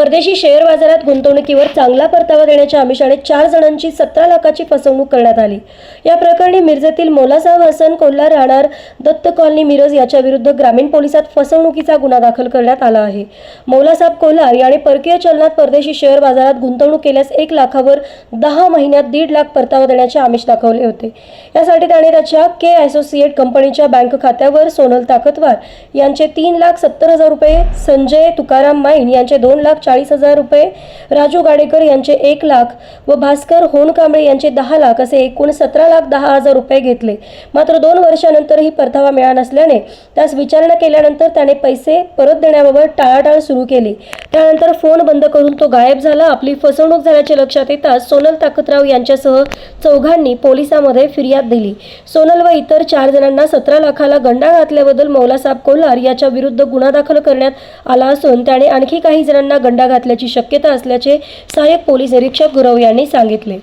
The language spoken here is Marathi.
परदेशी शेअर बाजारात गुंतवणुकीवर चांगला परतावा देण्याच्या आमिषाने चार जणांची सतरा लाखाची फसवणूक करण्यात आली. या प्रकरणी मिरजेतील मोलासाहेब हसन कोल्हार राहणार दत्त कॉलनी मिरज याच्या विरुद्ध ग्रामीण पोलिसात फसवणुकीचा गुन्हा दाखल करण्यात आला आहे. मौलासाहेब कोल्हार याने परकीय चलनात परदेशी शेअर बाजारात गुंतवणूक केल्यास एक लाखावर दहा महिन्यात दीड लाख परतावा देण्याचे आमिष दाखवले होते. यासाठी त्याने त्याच्या के असोसिएट कंपनीच्या बँक खात्यावर सोनल ताकतवार यांचे तीन लाख सत्तर हजार रुपये संजय तुकाराम माईन यांचे दोन लाख चाळीस हजार रुपये. राजू गाडेकर यांचे एक लाख व भास्कर होनकांबळे यांचे दहा लाख असे एकूण सतरा लाख दहा हजार रुपये घेतले. मात्र दोन वर्षानंतरही परतावा मिळाला नसल्याने त्यास विचारणा केल्यानंतर त्याने पैसे परत देण्याबाबत टाळाटाळ सुरू केली. त्यानंतर फोन बंद करून तो गायब झाला. आपली फसवणूक झाल्याचे लक्षात येताच सोनल ताकतराव यांच्यासह चौघांनी पोलिसांमध्ये फिर्याद दिली. सोनल व इतर चार जणांना सतरा लाखाला गंडा घातल्याबद्दल मौलासाहेब कोल्हार याच्या विरुद्ध गुन्हा दाखल करण्यात आला असून त्याने आणखी काही जणांना गंडा घातल्याची शक्यता असल्याचे सहाय्यक पोलीस निरीक्षक गुरव यांनी सांगितले.